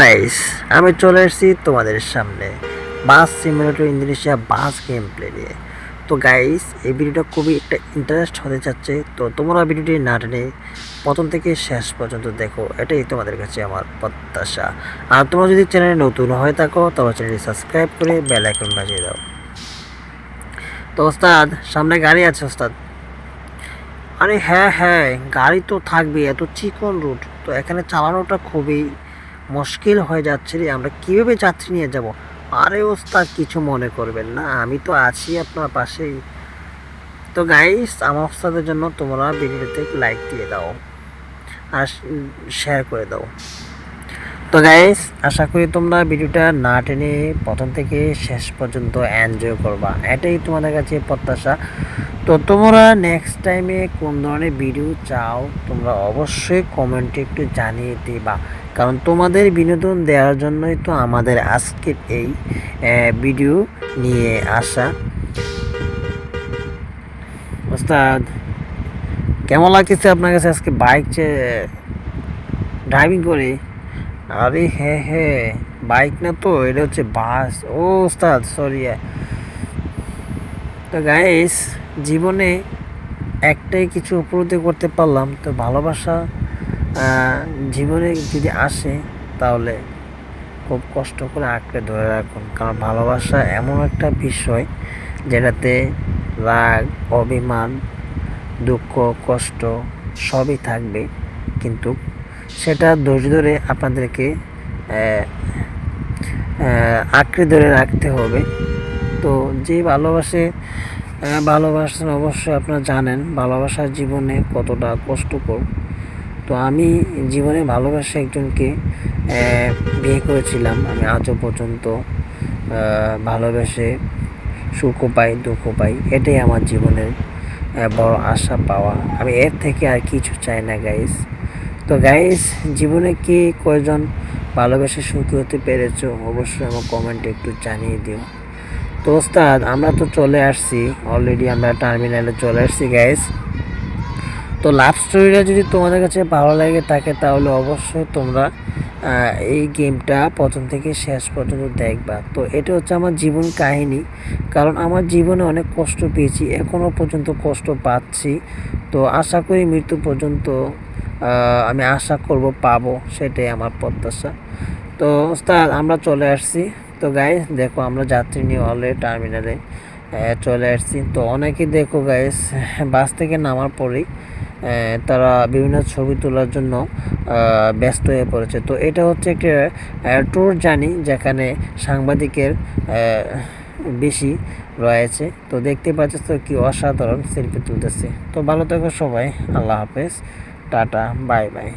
Guys আমি চলে এসেছি তোমাদের সামনে bus simulator Indonesia bus game play নিয়ে। তো গাইস এই ভিডিওটা খুবই একটা ইন্টারেস্ট হতে যাচ্ছে। তো তোমরা ভিডিওটি না টেনে প্রথম থেকে শেষ পর্যন্ত দেখো, এটাই তোমাদের কাছে আমার প্রত্যাশা। আর তোমরা যদি চ্যানেলে নতুন হয়ে থাকো তবে চ্যানেলটি সাবস্ক্রাইব করে বেল আইকন বাজিয়ে দাও। তো ওস্তাদ, সামনে গাড়ি আছে ওস্তাদ। আরে হ্যাঁ হ্যাঁ গাড়ি তো থাকবে এত চিকন রুট তো এখানে চালানোটা খুবই মুশকিল হয়ে যাচ্ছে রে, আমরা কীভাবে যাত্রী নিয়ে যাব? আরে ওস্তাদ, কিছু মনে করবেন না, আমি তো আছি আপনার পাশেই। তো গাইস আমার ওস্তাদের জন্য তোমরা ভিডিওতে লাইক দিয়ে দাও, আর শেয়ার করে দাও। তো গাইস আশা করি তোমরা ভিডিওটা না টেনে প্রথম থেকে শেষ পর্যন্ত এনজয় করবা। এটাই তোমাদের কাছে প্রত্যাশা। তো তোমরা নেক্সট টাইমে কোন ধরনের ভিডিও চাও, তোমরা অবশ্যই কমেন্টে একটু জানিয়ে দিবা। কারণ তোমাদের বিনোদন দেওয়ার জন্যই তো আমাদের আজকের এই ভিডিও নিয়ে আসা। ওস্তাদ, কেমন লাগতেছে আপনার কাছে আজকে বাইক ড্রাইভিং করে? আরে হ্যাঁ হ্যাঁ। বাইক না তো? এটা হচ্ছে বাস। ও ওস্তাদ সরি তো গাইস জীবনে একটাই কিছু উপলব্ধি করতে পারলাম, তো ভালোবাসা জীবনে যদি আসে, তাহলে খুব কষ্ট করে আঁকড়ে ধরে রাখুন। কারণ ভালোবাসা এমন একটা বিষয় যেটাতে রাগ, অভিমান, দুঃখ, কষ্ট সবই থাকবে, কিন্তু সেটা ধৈর্য ধরে আপনাদেরকে আঁকড়ে ধরে রাখতে হবে। তো যে ভালোবাসে ভালোবাসেন অবশ্যই আপনারা জানেন ভালোবাসার জীবনে কতটা কষ্টকর। তো আমি জীবনে ভালোবাসা একজনকে বিয়ে করেছিলাম। আমি আজও পর্যন্ত ভালোবেসে সুখও পাই দুঃখ পাই। এটাই আমার জীবনের বড় আশা পাওয়া। আমি এর থেকে আর কিছু চাই না গাইস তো গাইস জীবনে কি কয়জন ভালোবেসে সুখী হতে পেরেছ অবশ্যই আমার কমেন্টে একটু জানিয়ে দিও। তো ওস্তাদ, আমরা তো চলে আসছি অলরেডি আমরা টার্মিনালে চলে আসছি গাইস তো লাভ স্টোরিটা যদি তোমাদের কাছে ভালো লাগে থাকে তাহলে অবশ্যই তোমরা এই গেমটা প্রথম থেকে শেষ পর্যন্ত দেখবা। তো এটা হচ্ছে আমার জীবন কাহিনী, কারণ আমার জীবনে অনেক কষ্ট পেয়েছি এখনও পর্যন্ত কষ্ট পাচ্ছি। তো আশা করি মৃত্যু পর্যন্ত আমি আশা করব পাবো, সেটাই আমার প্রত্যাশা। তো ওস্তাদ, আমরা চলে আসছি। তো গাইস দেখো আমরা যাত্রী নিয়ে অলরেডি টার্মিনালে চলে আসছি। তো অনেকেই দেখো গাইস বাস থেকে নামার পরেই তারা বিভিন্ন ছবি তোলার জন্য ব্যস্ত হয়ে পড়েছে। তো এটা হচ্ছে একটা ট্যুর জানি যেখানে সাংবাদিকের বেশি রয়েছে। তো দেখতে পাচ্ছ তো কি অসাধারণ সেলফি তুলতেছে। তো ভালো থেকো সবাই, আল্লাহ হাফেজ। Tata bye bye.